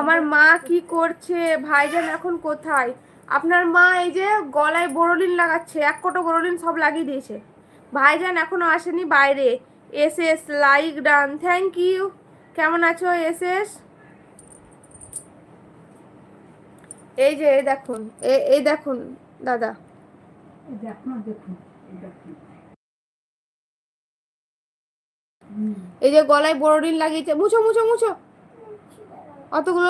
আমার মা কি করছে? ভাইজান এখন কোথায়? আপনার মা এই যে গলায় বোরোলিন লাগাচ্ছে এক কোটো বোরোলিন সব লাগিয়ে দিয়েছে। ভাইজান এখনও আসেনি বাইরে। Yes yes like done thank you. কেমন আছো এস এস? এই যে এই দেখুন এই দেখুন দাদা। এই যে গলায় বোরোলিন লাগিয়েছে। মুছো মুছো মুছো। অতগুলো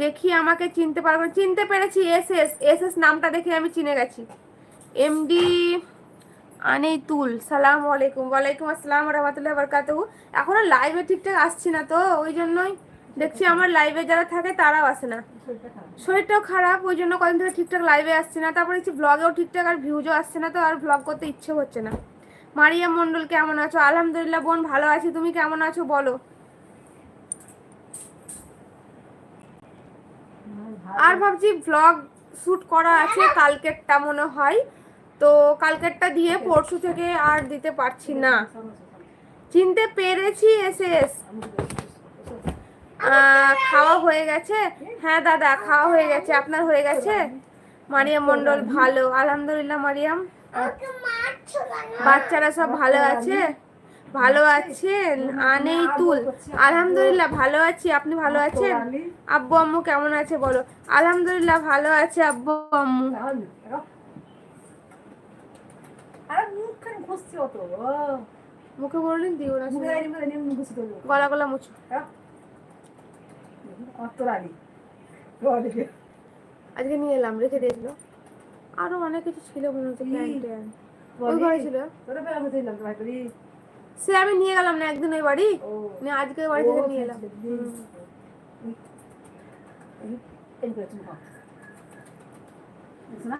দেখি আমাকে চিনতে পারব। চিনতে পেরেছি এস এস এস এস নামটা দেখে আমি চিনে গেছি। এমডি আনিতুল, সালাম আলাইকুম। ওয়ালাইকুম আসসালাম রহমতুল্লাহ বরকাতু এখনও লাইভে ঠিকঠাক আসছি না তো, ওই জন্যই দেখছি আমার লাইভে যারা থাকে তারাও আসে না। শরীরটাও খারাপ, ওই জন্য কদিন ধরে ঠিকঠাক লাইভে আসছে না। তারপরে দেখছি ব্লগেও ঠিকঠাক আর ভিউজও আসছে না তো, আর ব্লগ করতে ইচ্ছে হচ্ছে না। মারিয়া মণ্ডল কেমন আছো? আলহামদুলিল্লাহ বোন ভালো আছি, তুমি কেমন আছো বলো। আর ভাবছি ভ্লগ শ্যুট করা আছে, কালকেরটা মনে হয়। তো কালকেরটা দিয়ে পরশু থেকে আর দিতে পারছি না। চিনতে পেরেছি এসে এস খাওয়া হয়ে গেছে? হ্যাঁ দাদা, খাওয়া হয়ে গেছে। আপনার হয়ে গেছে? মারিয়াম মণ্ডল ভালো। আলহামদুলিল্লাহ, মারিয়াম। বাচ্চারা সব ভালো আছে? ভালো আছেন? আনেই তুল। আলহামদুলিল্লাহ ভালো আছি। আপনি ভালো আছেন? আব্বু আম্মু কেমন আছে বলো। আলহামদুলিল্লাহ ভালো আছে আব্বু আম্মু। মুখে বললেন দিও না। গলা গলা মুছো। আজকে নিয়ে এলাম রেখে দিয়েছিল। আরও অনেক কিছু ছিল মনে হচ্ছে ওই ঘরে ছিল। সে আমি নিয়ে গেলাম না একদিন ওই বাড়ি আজকে বাড়ি থেকে নিয়ে এলাম। বুঝছ না?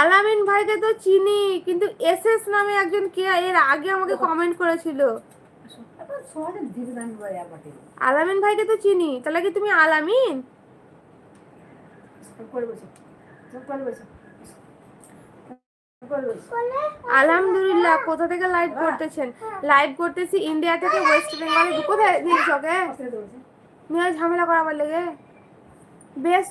আলামিন ভাইকে তো চিনি কিন্তু এস এস নামে একজন কে এর আগে আমাকে কমেন্ট করেছিল। আলামিন ভাইকে তো চিনি তাহলে কি তুমি আলামিন করে বসো। করে বসো। আলহামদুলিল্লাহ কোথা থেকে লাইভ করতেছেন? লাইভ করতেছি ইন্ডিয়া থেকে ওয়েস্ট বেঙ্গলে কোথায় দিয়েছ ওকে ঝামেলা করাবার লেগে। বেশ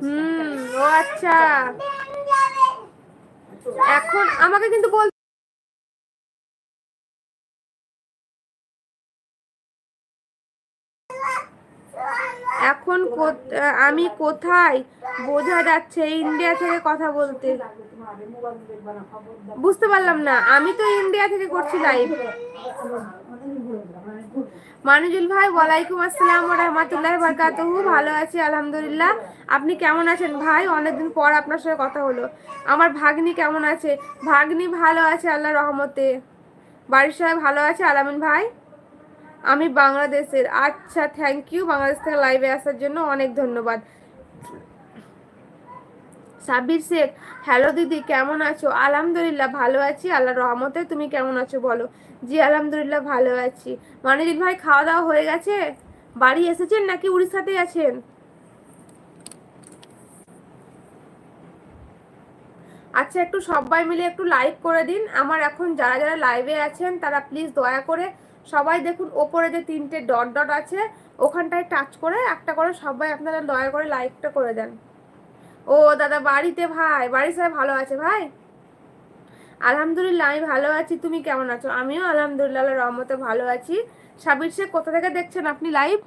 হুম ও আচ্ছা। এখন আমাকে কিন্তু বল এখন আমি কোথায়? বোঝা যাচ্ছে ইন্ডিয়া থেকে কথা বলতে। বুঝতে পারলাম না। আমি তো ইন্ডিয়া থেকে করছি লাইভ মানুজুল ভাই, ওয়ালাইকুম আসসালাম রহমতুল্লাহ বরকাতুহু। ভালো আছি, আলহামদুলিল্লাহ। আপনি কেমন আছেন ভাই? অনেকদিন পর আপনার সাথে কথা হলো। আমার ভাগ্নি কেমন আছে? ভাগ্নি ভালো আছে আল্লাহ রহমতে। বাড়ির সবাই ভালো আছে, আলামিন ভাই? আমি বাংলাদেশের আচ্ছা থ্যাংক ইউ বাংলাদেশ থেকে লাইভে আসার জন্য অনেক ধন্যবাদ। সাবির শেখ হ্যালো দিদি, কেমন আছো? আলহামদুলিল্লাহ ভালো আছি আল্লাহ রহমতে তুমি কেমন আছো বলো? জি, আলহামদুলিল্লাহ ভালো আছি। মানিজিৎ ভাই খাওয়া দাওয়া হয়ে গেছে? বাড়ি এসেছেন নাকি উড়িষ্যাতেই আছেন? আচ্ছা একটু সবাই মিলে একটু লাইক করে দিন। আমার এখন যারা যারা লাইভে আছেন, তারা প্লিজ দয়া করে সবাই দেখুন, ওপরে যে তিনটে ডট ডট আছে, ওখানটায় টাচ করে, একটা করে সবাই আপনারা দয়া করে লাইকটা করে দেন। ও দাদা, বাড়িতে ভাই বাড়ি সবাই ভালো আছে ভাই? আলহামদুলিল্লাহ, আমি ভালো আছি, তুমি কেমন আছো? আমিও আলহামদুলিল্লাহ রহমতে ভালো আছি। সাবির শেখ কোথা থেকে দেখছেন আপনি লাইভ